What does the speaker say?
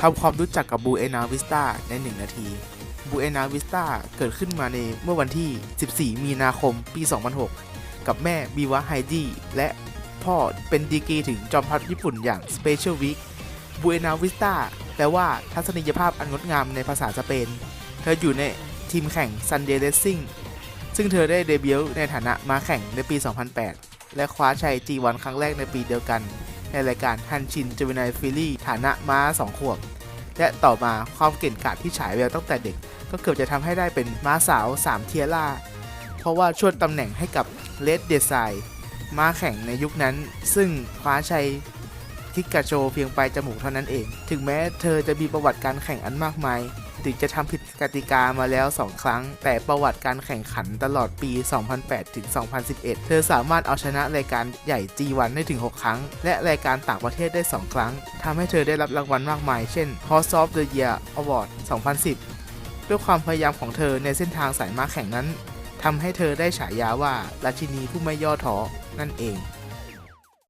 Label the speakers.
Speaker 1: ทำความรู้จักกับบูเอนาวิสตาใน 1 นาที บูเอนาวิสตาเกิดขึ้นมาในเมื่อวันที่ 14 มีนาคม ปี 2006 กับแม่บีวะไฮดี้และพ่อเป็นดีกรีถึงจอมทัพญี่ปุ่นอย่าง Special Week บูเอนาวิสตาแปลว่าทัศนียภาพอันงดงามในภาษาสเปน เธออยู่ในทีมแข่ง Sunday Racing ซึ่งเธอได้เดบิวต์ในฐานะมาแข่งในปี 2008 และคว้าชัย G1 ครั้งแรกในปีเดียวกัน ในรายการฮันชินเจมินายฟิลี่ฐานะม้า2ขวบ และต่อมาความเก่งกาจที่ฉายแววตั้งแต่เด็ก ก็เกือบจะทำให้ได้เป็นม้าสาว 3 เทียร่า เพราะว่าช่วยตำแหน่งให้กับเลดเดซายม้าแข่งในยุคนั้น ซึ่งคว้าชัยคิกกาโชเพียงปลายจมูกเท่านั้นเอง ถึงแม้เธอจะมีประวัติการแข่งอันมากมาย ถึงจะทำผิดกติกามาแล้ว 2 ครั้ง แต่ประวัติการแข่งขันตลอดปี 2008 ถึง 2011 เธอสามารถเอาชนะรายการใหญ่ G1 ได้ถึง 6 ครั้ง และรายการต่างประเทศได้ 2 ครั้ง ทำให้เธอได้รับรางวัลมากมาย เช่น Horse of the Year Award 2010 ด้วยความพยายามของเธอในเส้นทางสายม้าแข่งนั้นทำให้เธอได้ฉายาว่าราชินีผู้ไม่ย่อท้อนั่นเอง